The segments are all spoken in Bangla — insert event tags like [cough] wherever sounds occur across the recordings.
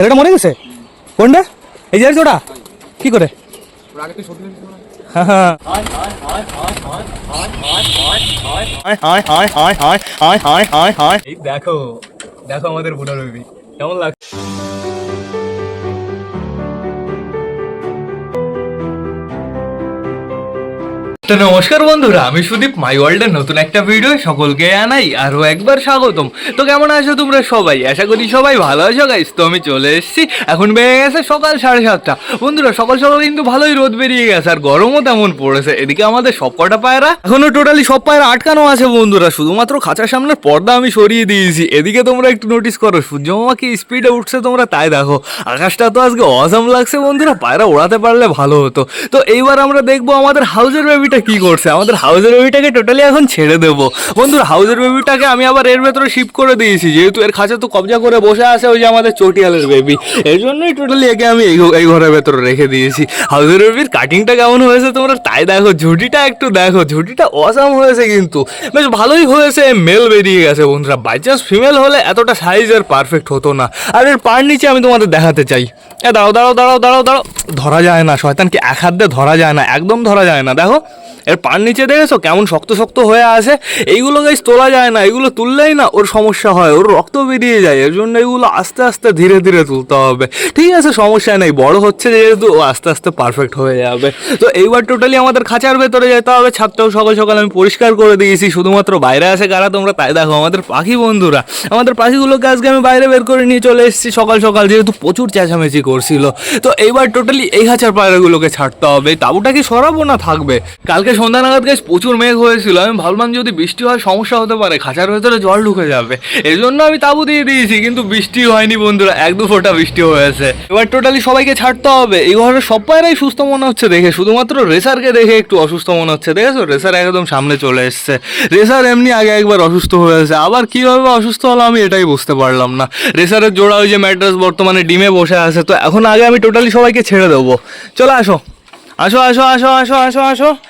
ছেলেটা মরে গেছে? কোনটা? এই যে ওটা। কি করে? দেখো দেখো আমাদের বুড়া রবি। কেমন লাগছে? তো নমস্কার বন্ধুরা, আমি সুদীপ মাই ওয়ার্ল্ডের নতুন একটা ভিডিও সকলকে আনাই আরও একবার স্বাগতম। তো কেমন আছো তোমরা সবাই? আশা করি সবাই ভালো আছো গাইস তো আমি চলে এসেছি, এখন বেড়ে গেছে সকাল সাড়ে সাতটা। বন্ধুরা, সকাল সকাল কিন্তু ভালোই রোদ বেরিয়ে গেছে, আর গরমও তেমন পড়েছে। এদিকে আমাদের সব কটা পায়রা, এখনও টোটালি সব পায়রা আটকানো আছে বন্ধুরা। শুধুমাত্র খাঁচার সামনের পর্দা আমি সরিয়ে দিয়েছি। এদিকে তোমরা একটু নোটিস করো, সূর্যমামা কি স্পিডে উঠছে তোমরা তাই দেখো। আকাশটা তো আজকে অজাম লাগছে বন্ধুরা, পায়রা ওড়াতে পারলে ভালো হতো। তো এইবার আমরা দেখব আমাদের হাউজের বেবিটা কি করছে? আমাদের হাউজের বেবিটাকে টোটালি এখন ছেড়ে দেবো। বন্ধুর হাউজের বেবিটাকে আমি আবার এর ভেতরে শিফট করে দিয়েছি। যেহেতু এর খাঁচা তো কবজা করে বসে আছে ওই যে আমাদের চটিয়ালের বেবি এর জন্যই টোটালি একে আমি এই ঘরের ভেতরে রেখে দিয়েছি। হাউজের বেবির কাটিংটা কেমন হয়েছে তোমরা? তাই দেখো, ঝুটিটা একটু দেখো। ঝুটিটা অসাম হয়েছে কিন্তু। বেশ ভালোই হয়েছে মেল বেরিয়ে গেছে বন্ধুরা। বাই চান্স ফিমেল হলে এতটা সাইজ আর পারফেক্ট হতো না। আর এর পার নিচে আমি তোমাদের দেখাতে চাই। এ দাঁড়াও দাঁড়াও দাঁড়াও দাঁড়াও দাঁড়াও। ধরা যায় না, শয়তানকে এক হাত দিয়ে ধরা যায় না, একদম ধরা যায় না। দেখো এর পার নিচে দেখেছ? কেমন শক্ত শক্ত হয়ে আছে এইগুলো গাইস তোলা যায় না এগুলো তুললেই না ওর সমস্যা হয়, ওর রক্ত বেরিয়ে যায়, এর জন্য এগুলো আস্তে আস্তে ধীরে ধীরে তুলতে হবে। ঠিক আছে, সমস্যা নেই, বড় হচ্ছে যেহেতু, ও আস্তে আস্তে পারফেক্ট হয়ে যাবে। তো এইবার টোটালি আমাদের খাঁচার ভেতরে যেতে হবে, ছাদটাও সকাল সকাল আমি পরিষ্কার করে দিয়েছি, শুধুমাত্র বাইরে আসে কারা তোমরা তাই দেখো, আমাদের পাখি বন্ধুরা। আমাদের পাখিগুলোকে আজকে আমি বাইরে বের করে নিয়ে চলে এসেছি সকাল সকাল, যেহেতু প্রচুর চেঁচামেচি করছিল। তো এইবার টোটালি এই খাঁচার পায়রাগুলোকে ছাড়তে হবে, তাঁবুটা কি সরাবো না থাকবে? কালকে সন্ধ্যা নাগাদ গাছ প্রচুর মেঘ হয়েছিল। আমি ভাবলাম যদি বৃষ্টি হয় সমস্যা হতে পারে, খাঁচার ভেতরে জল ঢুকে যাবে। এই জন্য আমি তাঁবু দিয়ে দিয়েছি, কিন্তু বৃষ্টি হয়নি বন্ধুরা, এক দু ফোঁটা বৃষ্টি হয়েছে। এবার টোটালি সবাইকে ছাড়তে হবে। এই ঘরের সব পায়রাই সুস্থ মনে হচ্ছে দেখে, শুধুমাত্র রেসারকে দেখে একটু অসুস্থ মনে হচ্ছে দেখেছ রেসার একদম সামনে চলে এসছে। রেসার এমনি আগে একবার অসুস্থ হয়েছে, আবার কীভাবে অসুস্থ হলো আমি এটাই বুঝতে পারলাম না। রেসারের জোড়া ওই যে ম্যাট্রাস বর্তমানে ডিমে বসে আছে, তো এখন আগে আমি টোটালি সবাইকে ছেড়ে দেবো। চলে আসো। আসো আসো আসো আসো আসো আসো।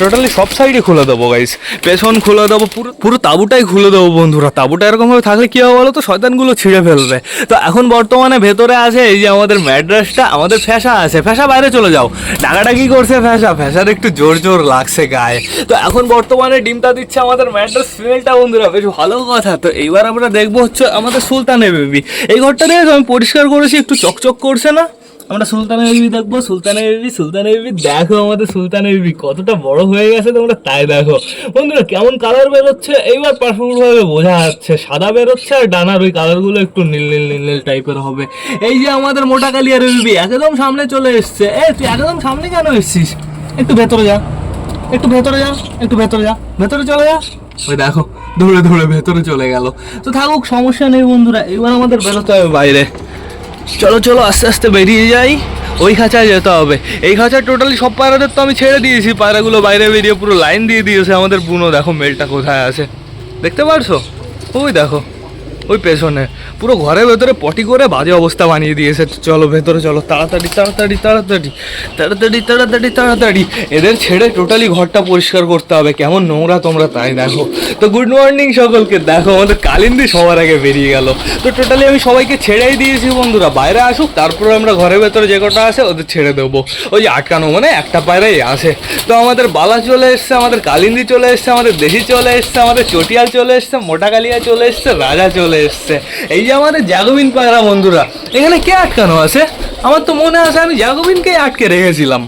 টোটাল সব সাইডে খুলে দেবো গাইস পেছন খুলে দেবো, পুরো পুরো তাঁবুটাই খুলে দেবো, বন্ধুরা। তাঁবুটা এরকমভাবে থাকলে কী হবে বলো তো শয়তানগুলো ছিঁড়ে ফেলবে। তো এখন বর্তমানে ভেতরে আছে এই যে আমাদের ম্যাড্রাসটা, আমাদের ফ্যাসা আছে। ফ্যাসা বাইরে চলে যাও। ডাকাটা কি করছে ফ্যাসা। ফ্যাসার একটু জোর জোর লাগছে গায়ে। তো এখন বর্তমানে ডিমটা দিচ্ছে আমাদের ম্যাড্রাস ফিমেলটা, বন্ধুরা। বেশ ভালো কথা। তো এইবার আমরা দেখব হচ্ছে আমাদের সুলতানের বেবি। এই ঘরটা দেখেছ? আমি পরিষ্কার করেছি, একটু চকচক করছে না? আমরা সুলতানের বিবি দেখব, সুলতানের বিবি সুলতানের বিবি, দেখো আমাদের সুলতানের বিবি, কতটা বড় হয়ে গেছে তোমরা তাই দেখো। বন্ধুরা, কেমন কালার বেরোচ্ছে? এইবার পারফেক্ট ভাবে বোঝা যাচ্ছে, সাদা বেরোচ্ছে আর ডানার ওই কালারগুলো একটু নীল নীল নীল নীল টাইপের হবে। এই যে আমাদের মোটা কালিয়ার বিবি একদম সামনে চলে এসছে। এ, তুই একদম সামনে কেন এসছিস? একটু ভেতরে যা, একটু ভেতরে যা, একটু ভেতরে যা, ভেতরে চলে যা। ওই দেখো, দৌড়ে দৌড়ে ভেতরে চলে গেল। তো থাকুক, সমস্যা নেই বন্ধুরা, এবার আমাদের বেরোতে হবে বাইরে। চলো চলো, আস্তে আস্তে বেরিয়ে যাই। ওই খাঁচায় যেতে হবে। এই খাঁচায় টোটালি সব পায়রাদের তো আমি ছেড়ে দিয়েছি। পায়রাগুলো বাইরে বেরিয়ে পুরো লাইন দিয়ে দিয়েছে আমাদের বুনো। দেখো, মেলটা কোথায় আছে? দেখতে পারছ? ওই দেখো। ওই পেছনে। পুরো ঘরের ভেতরে পটি করে বাজে অবস্থা বানিয়ে দিয়েছে। চলো ভেতরে, চলো। তাড়াতাড়ি তাড়াতাড়ি তাড়াতাড়ি। তাড়াতাড়ি তাড়াতাড়ি তাড়াতাড়ি। এদের ছেড়ে টোটালি ঘরটা পরিষ্কার করতে হবে। কেমন নোংরা তোমরা তাই দেখো। তো গুড মর্নিং সকলকে। দেখো, আমাদের কালিন্দি সবার আগে বেরিয়ে গেল। তো টোটালি আমি সবাইকে ছেড়েই দিয়েছি বন্ধুরা। বাইরে আসুক, তারপরে আমরা ঘরের ভেতরে যে কটা আছে ওদের ছেড়ে দেবো। ওই আটকানো মানে একটা পায়রাই আসে তো আমাদের বালা চলে এসছে, আমাদের কালিন্দি চলে এসছে, আমাদের দেশি চলে এসছে, আমাদের চটিয়াল চলে এসছে, মোটা কালিয়া চলে এসছে, রাজা চলে এসছে। এই যে আমাদের জাগবিন পায়রা বন্ধুরা, এখানে কে আটকানো আছে? আমার তো মনে আছে আমি জাগবিনকে আটকে রেখেছিলাম।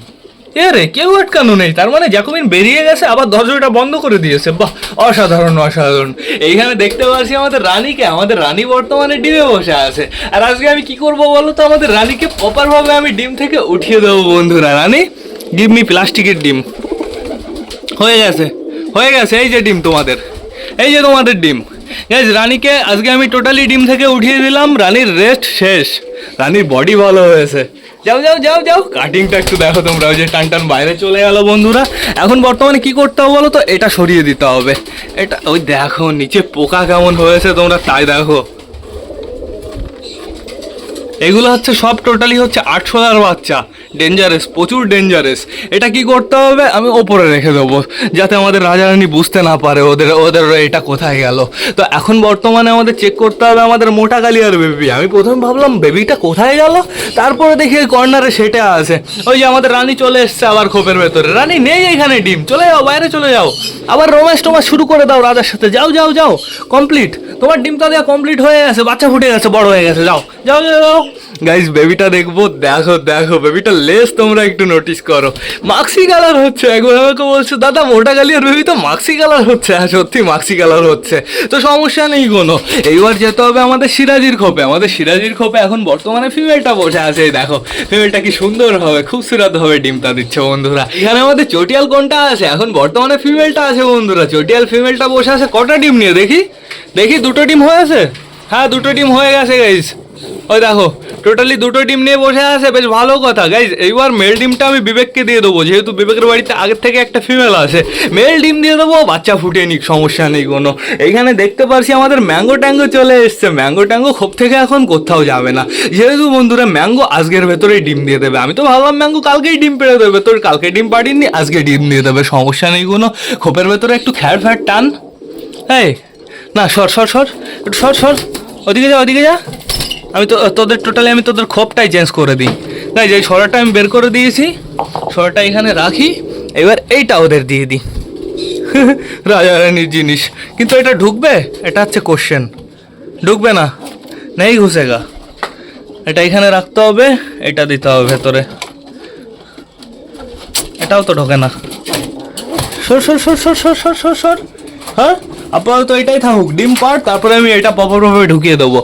এ রে, কেউ আটকানো নেই, তার মানে জ্যাকোবিন বেরিয়ে গেছে, আবার দরজাটা বন্ধ করে দিয়েছে। বাহ, অসাধারণ অসাধারণ। এইখানে দেখতে পাচ্ছি আমাদের রানীকে, আমাদের রানী বর্তমানে ডিমে বসে আছে। আর আজকে আমি কি করব বলো তো, আমাদের রানীকে প্রপার ভাবে আমি ডিম থেকে উঠিয়ে দেবো বন্ধুরা। রানী গিভ মি প্লাস্টিকের ডিম। হয়ে গেছে হয়ে গেছে, এই যে ডিম তোমাদের, এই যে তোমাদের ডিম। গাইজ রানীকে আজকে আমি টোটালি ডিম থেকে উঠিয়ে দিলাম। রানীর রেস্ট শেষ। রানীর বডি ভালো হয়েছে। যাও যাও যাও যাও। কাটিংটা একটু দেখো তোমরা, ওই যে টান টান বাইরে চলে গেল বন্ধুরা। এখন বর্তমানে কি করতে হবে বলো তো? এটা সরিয়ে দিতে হবে। এটা, ওই দেখো, নিচে পোকা কেমন হয়েছে তোমরা, তাই দেখো। এগুলো হচ্ছে সব টোটালি হচ্ছে আটশোলার বাচ্চা। ডেঞ্জারাস প্রচুর ডেঞ্জারাস এটা কি করতে হবে? আমি ওপরে রেখে দেবো, যাতে আমাদের রাজারানী বুঝতে না পারে ওদের ওদের এটা কোথায় গেল। তো এখন বর্তমানে আমাদের চেক করতে হবে আমাদের মোটা কালিয়ার বেবি আমি প্রথমে ভাবলাম বেবিটা কোথায় গেল? তারপরে দেখি কর্নারে সেটা আছে। ওই যে আমাদের রানী চলে এসছে আবার খোপের ভেতরে। রানী, নেই এখানে ডিম। চলে যাও, বাইরে চলে যাও। আবার রোমান্স টোমাস শুরু করে দাও রাজার সাথে। যাও যাও যাও। কমপ্লিট তোমার ডিমটা দেওয়া কমপ্লিট হয়ে গেছে। বাচ্চা ফুটে গেছে, বড় হয়ে গেছে। যাও যাও যাও গাইস বেবিটা দেখব, দেখো দেখো। বেবিটা লেস তোমরা একটু নোটিস করো। মাক্সি কালার হচ্ছে, একবার আমাকে বলছো, দাদা, মোটা গালিয়ার বেবি তো মাক্সি কালার হচ্ছে। হ্যাঁ সত্যি মাক্সি কালার হচ্ছে। তো সমস্যা নেই কোনো। এইবার যেতে হবে আমাদের সিরাজির খোপে। আমাদের সিরাজির খোপে এখন বর্তমানে ফিমেলটা বসে আছে দেখো। ফিমেলটা কি সুন্দর হবে, খুব সুরাত হবে ডিমটা দিচ্ছে বন্ধুরা। এখানে আমাদের চটিয়াল কোনটা আছে? এখন বর্তমানে ফিমেলটা আছে বন্ধুরা। চটিয়াল ফিমেলটা বসে আছে, কটা ডিম নিয়ে দেখি? দেখি, দুটো ডিম হয়েছে হ্যাঁ দুটো ডিম হয়ে গেছে গাইজ ওই দেখো টোটালি দুটো ডিম নিয়ে বসে আছে, বেশ ভালো কথা। গাইজ এইবার মেল ডিমটা আমি বিবেককে দিয়ে দেবো, যেহেতু বিবেকের বাড়িতে আগের থেকে একটা ফিমেল আছে। মেল ডিম দিয়ে দেবো, বাচ্চা ফুটে নিক, সমস্যা নেই কোনো। এইখানে দেখতে পারছি আমাদের ম্যাঙ্গো ট্যাঙ্গো চলে এসছে। ম্যাঙ্গো ট্যাঙ্গো খোপ থেকে এখন কোথাও যাবে না। যেহেতু বন্ধুরা ম্যাঙ্গো আজকের ভেতরেই ডিম দিয়ে দেবে। আমি তো ভাবলাম ম্যাঙ্গো কালকেই ডিম পেড়ে দেবে। তোর কালকে ডিম পাঠিনি আজকে ডিম দিয়ে দেবে, সমস্যা নেই কোনো। খোপের ভেতরে একটু খ্যার ফ্যার টান। এই, না, সর সর সর। একটু সর সর। ওদিকে যা ওদিকে যা। আমি তো, তোদের টোটালি আমি তোদের খোপটাই চেঞ্জ করে দিই। তাই যে সরাটা আমি বের করে দিয়েছি, সরাটা এখানে রাখি, এবার এইটা ওদের দিয়ে দিই। [laughs] রাজা রানীর জিনিস। কিন্তু এটা ঢুকবে? এটা হচ্ছে কোশ্চেন ঢুকবে না? নেই ঘুষেগা এটা এখানে রাখতে হবে, এটা দিতে হবে ভেতরে। এটাও তো ঢোকে না। সর সর সর সর সর সর সর সর। হ্যাঁ? আপাতত এটাই থাকুক, ডিম পার তারপরে আমি এটা প্রপারভাবে ঢুকিয়ে দেবো।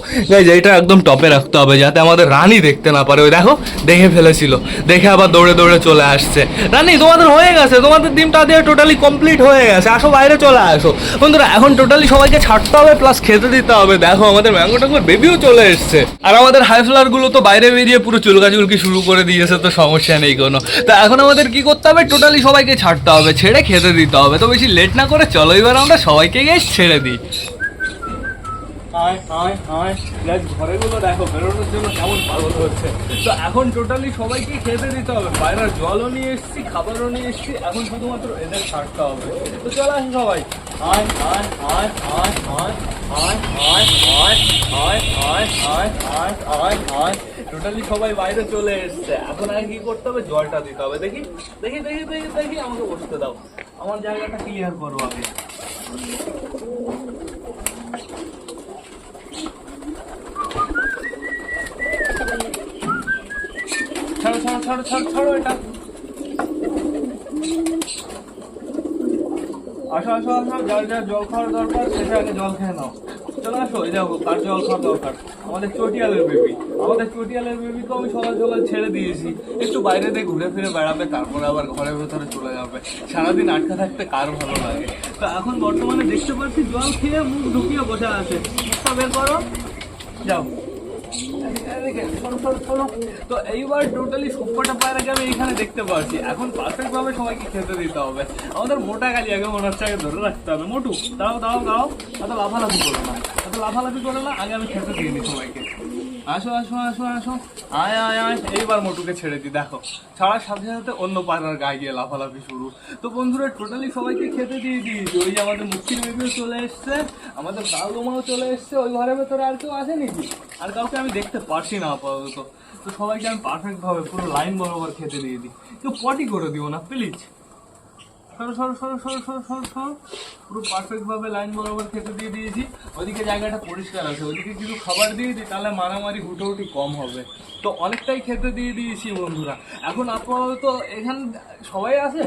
এটা একদম টপে রাখতে হবে যাতে আমাদের রানী দেখতে না পারে। ওই দেখো, দেখে ফেলেছিল। দেখে আবার দৌড়ে দৌড়ে চলে আসছে। রানী, তোমাদের হয়ে গেছে। তোমাদের ডিমটা দিয়ে টোটালি কমপ্লিট হয়ে গেছে। আসো, বাইরে চলে আসো। বন্ধুরা, এখন টোটালি সবাইকে ছাড়তে হবে প্লাস খেতে দিতে হবে। দেখো, আমাদের ম্যাঙ্গো ট্যাঙ্গোর বেবিও চলে এসছে। আর আমাদের হাই গুলো তো বাইরে বেরিয়ে পুরো চুলকাচুলকি শুরু করে দিয়েছে, তো সমস্যা নেই কোনো। তা এখন আমাদের কি করতে হবে? টোটালি সবাইকে ছাড়তে হবে। ছেড়ে খেতে দিতে হবে। তো বেশি লেট না করে চলো, এবার আমরা সবাইকে গিয়ে ছেড়ে দিই দেখ বেরোনোর জন্য কেমন হচ্ছে তো এখন টোটালি খেতে দিতে হবে জলও নিয়ে খাবারও নিয়ে এখন শুধুমাত্র এদের হবে তো সবাই টোটালি সবাই বাইরে চলে এসছে এখন আর কি করতে হবে জলটা দিতে হবে দেখি দেখি দেখি দেখি দেখি আমাকে বসতে দাও আমার জায়গাটা ক্লিয়ার করো আগে ছাড়ো ছাড়ো ছাড়ো ছাড়ো এটা। আসো আসো আসো যার যার জল খাওয়ার দরকার, সেটা আগে জল খেয়ে নাও। দরকার। আমাদের আমাদের আমি ছেড়ে দিয়েছি। একটু বাইরে ঘুরে ফিরে বেড়াবে, তারপরে আবার ঘরের ভেতরে চলে যাবে। সারাদিন আটকা থাকতে কার ভালো লাগে? তো এখন বর্তমানে দেখতে পাচ্ছি জল খেয়ে মুখ ঢুকিয়ে বসে আছে। বের করো। যাও। তো এইবার টোটালি সবকটা পায়ের আগে আমি এখানে দেখতে পাচ্ছি। এখন পারফেক্ট ভাবে সবাইকে খেতে দিতে হবে। আমাদের মোটা গালি আগে মনে হচ্ছে আগে ধরে রাখতে হবে। মোটু দাও দাও দাও এত লাফালাফি করো না। লাফালাফি করো না, আগে আমি খেতে দিয়ে দিই সবাইকে। আসো আসো আসো আসো। আয় আয় আয়। এইবার মোটুকে ছেড়ে দিই দেখো। ছাড়ার সাথে সাথে অন্য পাড়ার গায়ে গিয়ে লাফালাফি শুরু। তো বন্ধুরা টোটালি সবাইকে খেতে দিয়ে দিয়েছি ওই যে আমাদের মুক্তির বেবিও চলে এসছে। আমাদের বালগোমাও চলে এসছে। ওই ঘরের ভেতরে আর কেউ আছে নাকি আর কাউকে আমি দেখতে পারছি না আপাতত। তো সবাইকে আমি পারফেক্ট ভাবে পুরো লাইন বরাবর খেতে দিয়ে দিই। কেউ পটি করে দিও না প্লিজ সরো সরো সরো সরো সরো সরো সরো। পুরো পারফেক্টভাবে লাইন বরাবর খেতে দিয়ে দিয়েছি। ওদিকে জায়গাটা পরিষ্কার আছে। ওদিকে কিছু খাবার দিয়ে দিই, তাহলে মারামারি হুটোহুটি কম হবে। তো অনেকটাই খেতে দিয়ে দিয়েছি বন্ধুরা। এখন আপাতত এখান, সবাই আছে?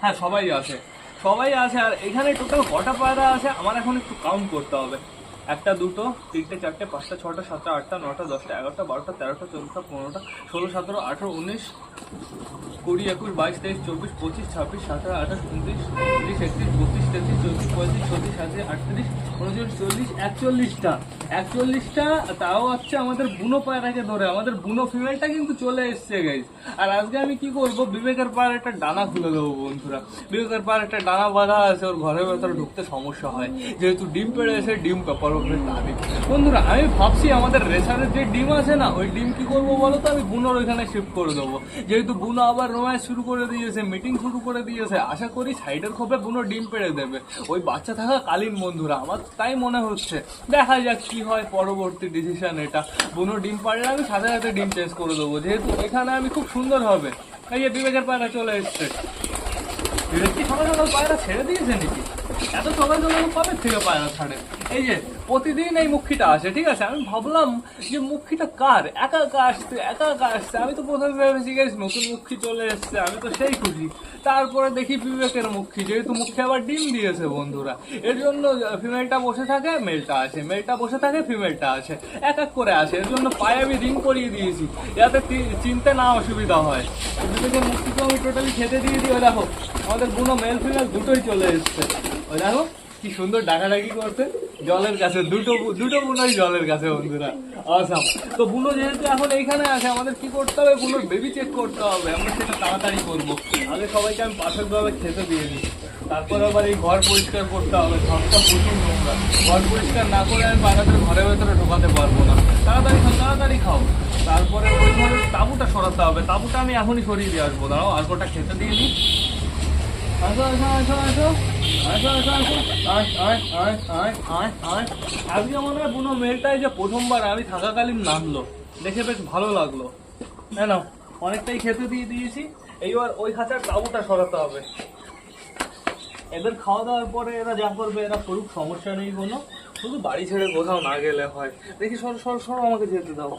হ্যাঁ সবাই আছে। সবাই আছে, আর এখানে টোটাল কটা পায়রা আছে? আমার এখন একটু কাউন্ট করতে হবে। একটা, দুটো, তিনটে, চারটে, পাঁচটা, ছটা, সাতটা, আটটা, নটা, দশটা, এগারোটা, বারোটা, তেরোটা, চোদ্দটা, পনেরোটা, ষোলো, সতেরো, আঠেরো, উনিশ, কুড়ি, একুশ, বাইশ, তেইশ, চব্বিশ, পঁচিশ, ছাব্বিশ, সাতাশ, আঠাশ, উনত্রিশ, তিরিশ, একত্রিশ, বত্রিশ তেত্রিশ চৌত্রিশ পঁয়ত্রিশ ছত্রিশ সাঁত্রিশ আটত্রিশ উনচল্লিশ চল্লিশ, একচল্লিশটা। একচল্লিশটা, তাও হচ্ছে আমাদের বুনো পায়রাকে ধরে। আমাদের বুনো ফিমেলটা কিন্তু চলে এসছে গাইজ আর আজকে আমি কি করব? বিবেকের পায়ের একটা ডানা খুলে দেবো, বন্ধুরা। বিবেকের পায়ের একটা ডানা বাঁধা আছে, ওর ঘরের ভেতরে ঢুকতে সমস্যা হয়। যেহেতু ডিম পেড়ে এসে ডিম পেপার বরফের তারে বন্ধুরা, আমি ভাবছি আমাদের রেসারের যে ডিম আছে না, ওই ডিম কি করব বলো তো? আমি বুনোর ওইখানে শিফট করে দেবো। যেহেতু বুনো আবার রোম্যান্স শুরু করে দিয়েছে মিটিং শুরু করে দিয়েছে, আশা করি সাইডের খোপে বুনো ডিম পেড়ে দেবে। ওই বাচ্চা থাকা কালীন বন্ধুরা, আমার তাই মনে হচ্ছে। দেখা যাক কি হয় পরবর্তী ডিসিশন এটা। বুনো ডিম পারলে আমি সাথে সাথে ডিম চেঞ্জ করে দেবো। যেহেতু এখানে আমি খুব সুন্দর হবে। এই যে বিবেকের পায়রা চলে এসছে। কি সকাল সকাল পায়রা ছেড়ে দিয়েছে নাকি? এত সকাল সকাল কবে থেকে পায়রা ছাড়ে? এই যে, প্রতিদিন এই মুখিটা আসে, ঠিক আছে? আমি ভাবলাম যে মুখিটা কার? একা একা আসছে, একা একা আসছে। আমি তো প্রথমে ভেবেছি গেছি নতুন মুখী চলে এসছে, আমি তো সেই খুশি তারপরে দেখি বিবেকের মুখী, যেহেতু মুখে আবার ডিম দিয়েছে বন্ধুরা। এর জন্য ফিমেলটা বসে থাকে মেলটা আসে। মেলটা বসে থাকে ফিমেলটা আসে। এক এক করে আসে। এর জন্য পায়ে আমি রিং করিয়ে দিয়েছি, যাতে চিনতে না অসুবিধা হয়। বিবেকের মুক্তিকে আমি টোটালি খেতে দিয়ে দিই দেখো, আমাদের বুনো মেল ফিমেল দুটোই চলে এসছে। ওই দেখো, কি সুন্দর ডাকাডাকি করতে জলের কাছে। দুটো দুটো বুনোই জলের কাছে, বন্ধুরা। আসাম তো বুনো যেহেতু এখন এইখানে আছে, আমাদের কি করতে হবে? বুনোর বেবি চেক করতে হবে। আমরা সেটা তাড়াতাড়ি করব। আগে সবাইকে আমি পারফেক্টভাবে খেতে দিয়ে দিই। তারপর আবার এই ঘর পরিষ্কার করতে হবে। ঘরটা প্রচুর নোংরা। ঘর পরিষ্কার না করে আমি পায়রাদের ঘরের ভেতরে ঢোকাতে পারব না। তাড়াতাড়ি খাও তাড়াতাড়ি খাও। তারপরে ওই ঘরের তাঁবুটা সরাতে হবে। তাঁবুটা আমি এখনই সরিয়ে দিয়ে আসব। দাঁড়াও, আর কটা খেতে দিয়ে দিই। আসো আসো আসো আসো। আজকে মনে হয় কোনো মেয়েটাই যে প্রথমবার, আমি থাকাকালীন নামলো দেখে বেশ ভালো লাগল। না না, অনেকটাই খেতে দিয়ে দিয়েছি। এইবার ওই খাঁচার তাবুটা সরাতে হবে এদের খাওয়া দাওয়ার পরে এরা যা করবে এরা করুক সমস্যা নেই কোনো। শুধু বাড়ি ছেড়ে কোথাও না গেলে হয়। দেখি সর সর সর আমাকে যেতে দাও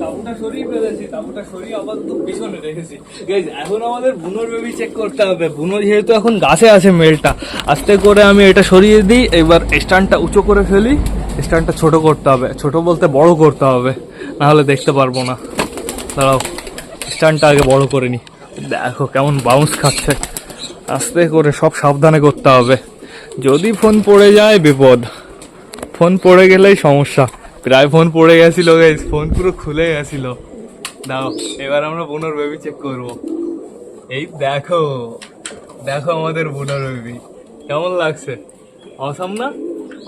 তাবুটা সরিয়ে ফেলেছি তাবুটা সরিয়ে আবার তো পিছনে রেখেছি গাইজ এখন আমাদের বুনোর বেবি চেক করতে হবে। বুনো যেহেতু এখন গাছে আছে মেলটা, আস্তে করে আমি এটা সরিয়ে দিই, এবার স্ট্যান্ডটা উঁচু করে ফেলি। স্ট্যান্ডটা ছোট করতে হবে। ছোট বলতে বড় করতে হবে না হলে দেখতে পারব না। দাঁড়াও, স্ট্যান্ডটা আগে বড় করে নি। দেখো কেমন বাউন্স খাচ্ছে। আস্তে করে সব সাবধানে করতে হবে। যদি ফোন পড়ে যায়, বিপদ। ফোন পড়ে গেলেই সমস্যা। প্রায় ফোন পড়ে গেছিল গাইস ফোন পুরো খুলে গেছিল। দাও এবার আমরা বোনার বেবি চেক করব। এই দেখো দেখো আমাদের বোনার বেবি, কেমন লাগছে? অসম না?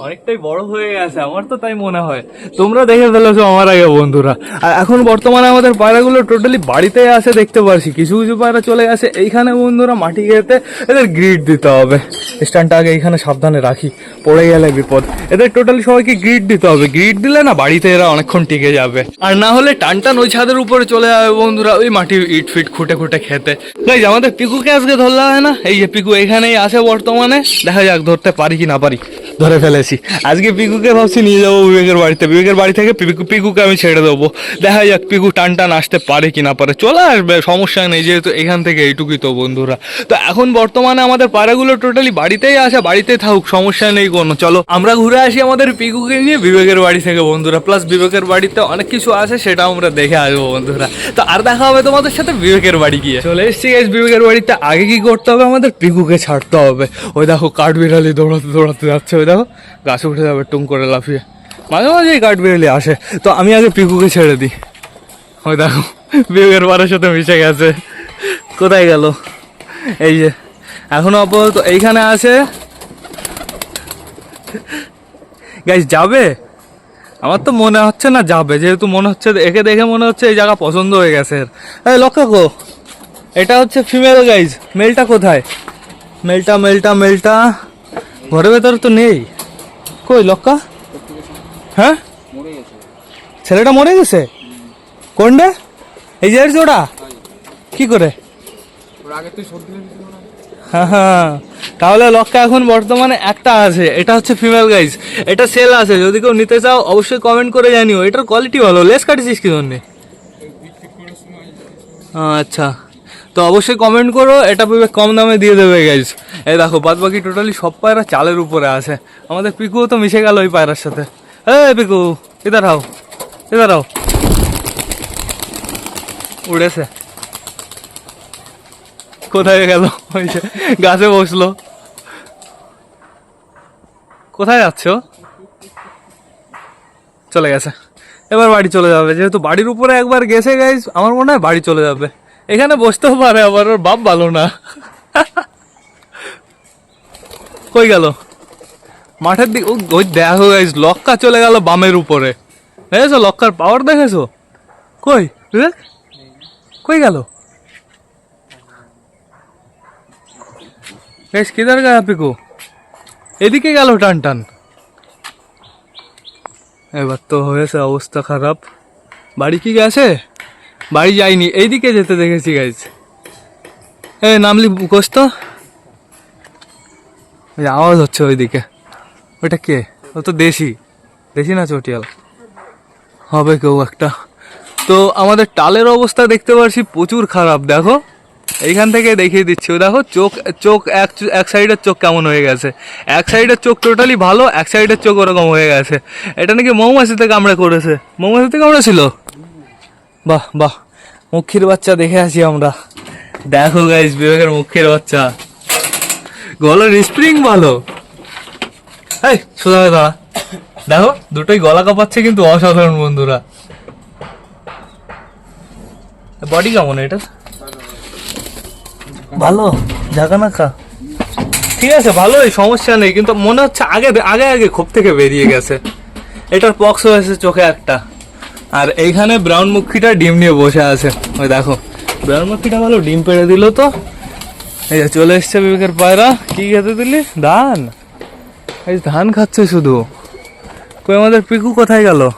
অনেকটাই বড় হয়ে গেছে, আমার তো তাই মনে হয়। তোমরা দেখে ফেলেছো আমার আগে বন্ধুরা। আর এখন বর্তমানে আমাদের পায়রাগুলো টোটালি বাড়িতে আসে দেখতে পারছি। কিছু কিছু পায়রা চলে গেছে। এইখানে বন্ধুরা মাটি খেতে এদের গ্রিড দিতে হবে। স্ট্যান্ডটা আগে এইখানে সাবধানে রাখি। পড়ে গেলে বিপদ। এদের টোটালি সবাইকে গ্রিড দিতে হবে। গ্রিড দিলে না বাড়িতে এরা অনেকক্ষণ টিকে যাবে। আর না হলে টান টান ওই ছাদের উপরে চলে যাবে বন্ধুরা, ওই মাটি ইট ফিট খুঁটে খুঁটে খেতে। গাইজ আমাদের পিকুকে আজকে ধরলা হয় না? এই যে পিকু এখানেই আছে বর্তমানে। দেখা যাক ধরতে পারি কি না পারি। ধরে ফেলেছি। আজকে পিকুকে ভাবছি নিয়ে যাব বিবেকের বাড়িতে। বিবেকের বাড়ি থেকে পিকু পিকুকে আমি ছেড়ে দেবো। দেখা যাক পিকু টান টান আসতে পারে কি না পারে। চলে আসবে, সমস্যা নেই, যেহেতু এখান থেকে এইটুকুই তো বন্ধুরা। তো এখন বর্তমানে আমাদের পাড়াগুলো টোটালি বাড়িতেই আসে বাড়িতে থাকুক, সমস্যা নেই কোনো। চলো, আমরা ঘুরে আসি আমাদের পিকুকে নিয়ে, বিবেকের বাড়ি থেকে বন্ধুরা। প্লাস বিবেকের বাড়িতে অনেক কিছু আছে, সেটা আমরা দেখে আসব বন্ধুরা। তো আর দেখা হবে তোমাদের সাথে বিবেকের বাড়ি গিয়ে। চলে এসছি guys, বিবেকের বাড়িতে। আগে কি করতে হবে আমাদের? পিকুকে ছাড়তে হবে। ওই দেখো কাঠ বিড়ালি দৌড়াতে দৌড়াতে যাচ্ছে, ওই দেখো। গাছে উঠে যাবে, টুং করে লাফিয়ে। মাঝে মাঝে কাঠ বিড়ালি আসে। তো আমি আগে পিকুকে ছেড়ে দিই। ওই দেখো বিবেকের বাড়ির সাথে মিশে গেছে। কোথায় গেল? এই যে, এখনও আপাতত এইখানে আছে। গাইজ যাবে? আমার তো মনে হচ্ছে না যাবে। যেহেতু মনে হচ্ছে, একে দেখে মনে হচ্ছে এই জায়গা পছন্দ হয়ে গেছে এর। লক্ষ্য গো এটা হচ্ছে ফিমেল গাইজ মেলটা কোথায়? মেলটা মেলটা মেলটা। ঘরের ভেতরে তো নেই। কই, লক্কা? হ্যাঁ? ছেলেটা মরে গেছে? কোনটা এই যে ওটা কি করে? হ্যাঁ হ্যাঁ। তাহলে লক্কা এখন বর্তমানে একটা আছে, এটা হচ্ছে ফিমেল গাইজ এটা সেল আছে, যদি কেউ নিতে চাও, অবশ্যই কমেন্ট করে জানিও। এটার কোয়ালিটি ভালো। লেস কাটিছিস কি জন্যে? আচ্ছা। তো অবশ্যই কমেন্ট করো, এটা বিবেক কম দামে দিয়ে দেবে গাইজ এই দেখো বাদ বাকি টোটালি সব পায়রা চালের উপরে আছে। আমাদের পিকুও তো মিশে গেল ওই পায়রার সাথে। এ পিকু, ইধার হাও ইধার হাও উড়েছে। কোথায় গেল? ওই গাছে বসল। কোথায় যাচ্ছ? চলে গেছে। এবার বাড়ি চলে যাবে। যেহেতু বাড়ির উপরে একবার গেছে গাইজ আমার মনে হয় বাড়ি চলে যাবে। এখানে বসতেও পারে, আবার ওর বাপ ভালো না। কই গেল? মাঠের দিকে ওই দেখো গাইজ লক্কা চলে গেল বামের উপরে। দেখেছ? লক্কার পাওয়ার দেখেছ? কই? কই গেল? বেশ কিধার গা পিকু এদিকে গেল টান টান। এবার তো হয়েছে অবস্থা খারাপ। বাড়ি কি গেছে? বাড়ি যাইনি। এইদিকে যেতে দেখেছি গাইজ এ নামলি কোস তো আওয়াজ হচ্ছে ওইদিকে। ওইটা কে? ও তো দেশি। দেশি না চটিয়াল? হবে কেউ একটা। তো আমাদের টালের অবস্থা দেখতে পাচ্ছি প্রচুর খারাপ, দেখো। এইখান থেকে দেখিয়ে দিচ্ছি। দেখো, চোখ চোখ এক এক সাইডের চোখ কেমন হয়ে গেছে। এক সাইডের চোখ টোটালি ভালো, এক সাইডের চোখ ওরকম হয়ে গেছে। এটা নাকি মৌমাছিতে কামড়ে করেছে। মৌমাছিতে কামড়েছিল বাহ বাহ। মুখির বাচ্চা দেখে আসি আমরা। দেখো গাইস বিবেকের মুখের বাচ্চা। গলার স্প্রিং ভালো। এই, সোজা হয়ে দাঁড়া। দেখো, দুটোই গলা কাঁপাচ্ছে কিন্তু অসাধারণ বন্ধুরা। বডি কেমন এটা? ভালো খা ঠিক আছে, ভালোই, সমস্যা নেই। কিন্তু মনে হচ্ছে আগে আগে আগে খোপ থেকে বেরিয়ে গেছে। এটার পক্স হয়েছে চোখে একটা। আর এইখানে ব্রাউন মুখিটা ডিম নিয়ে বসে আছে। ওই দেখো। ব্রাউন মুখিটা ভালো ডিম পেড়ে দিল তো। এই যে চলে এসছে বিবেকের পায়রা। কি খেতে দিলি? ধান। এই ধান খাচ্ছে শুধু। কই, আমাদের পিকু কোথায় গেল?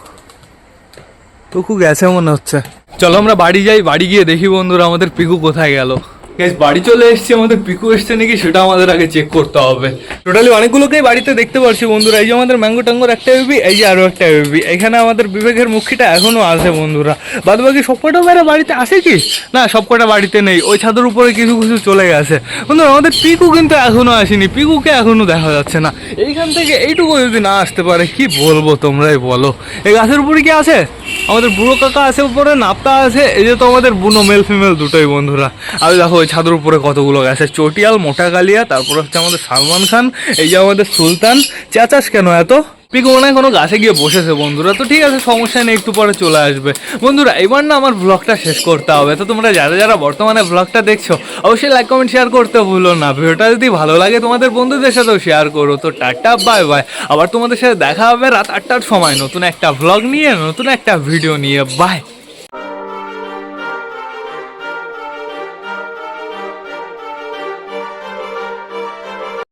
টুকু গেছে মনে হচ্ছে। চলো আমরা বাড়ি যাই। বাড়ি গিয়ে দেখি বন্ধুরা, আমাদের পিকু কোথায় গেল। Guys, বাড়ি চলে এসেছি আমাদের পিকু এসছে নাকি সেটা আমাদের আগে চেক করতে হবে। টোটালি অনেকগুলোকেই বাড়িতে দেখতে পারছি বন্ধুরা। এই যে আমাদের ম্যাঙ্গো ট্যাঙ্গোর একটা বেবি এই যে আরও একটা বেবি এখানে আমাদের বিবেকের মুখিটা এখনও আছে বন্ধুরা। বাদ বাকি সবকটা মেয়েরা বাড়িতে আসে কি? না সবকটা বাড়িতে নেই। ওই ছাদের উপরে কিছু কিছু চলে গেছে। বন্ধুরা আমাদের পিকু কিন্তু এখনও আসেনি। পিকুকে এখনও দেখা যাচ্ছে না। এইখান থেকে এইটুকু যদি না আসতে পারে কি বলব তোমরাই বলো। এই গাছের উপরে কি আছে? আমাদের বুড়ো কাকা আছে উপরে নাপতা আছে। এই যে তো আমাদের বুনো মেল ফিমেল দুটোই বন্ধুরা। আর দেখো ওই ছাদের উপরে কতগুলো গেছে? চটিয়াল, মোটা কালিয়া তারপর হচ্ছে আমাদের সালমান খান, এই যে আমাদের সুলতান। চেঁচাস কেন এত? পিকু মনে হয় কোনো গাছে গিয়ে বসেছে, বন্ধুরা। তো ঠিক আছে, সমস্যা নেই, একটু পরে চলে আসবে। বন্ধুরা, এবার না আমার ব্লগটা শেষ করতে হবে। তো তোমরা যারা যারা বর্তমানে ব্লগটা দেখছ, অবশ্যই লাইক কমেন্ট শেয়ার করতে ভুলো না। ভিডিওটা যদি ভালো লাগে তোমাদের বন্ধুদের সাথেও শেয়ার করো। তো টাটা বাই বাই আবার তোমাদের সাথে দেখা হবে রাত আটটার সময় নতুন একটা ব্লগ নিয়ে, নতুন একটা ভিডিও নিয়ে। বাই